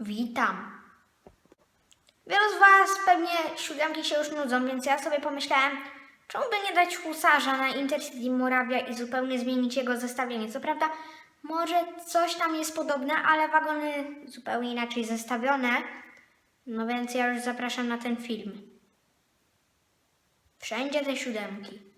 Witam. Wielu z Was pewnie siódemki się już nudzą, więc ja sobie pomyślałem, czemu by nie dać husarza na Intercity Moravia i zupełnie zmienić jego zestawienie. Co prawda, może coś tam jest podobne, ale wagony zupełnie inaczej zestawione. No więc ja już zapraszam na ten film. Wszędzie te siódemki.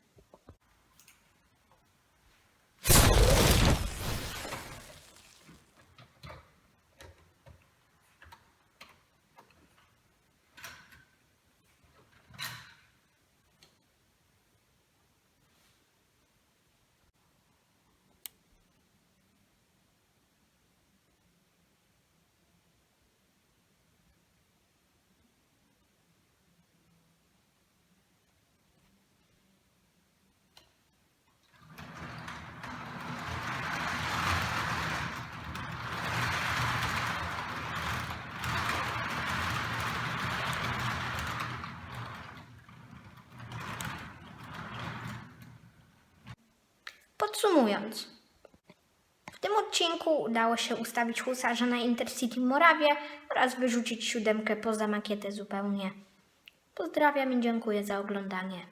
Podsumując, w tym odcinku udało się ustawić husarza na Intercity Morawie oraz wyrzucić siódemkę poza makietę zupełnie. Pozdrawiam i dziękuję za oglądanie.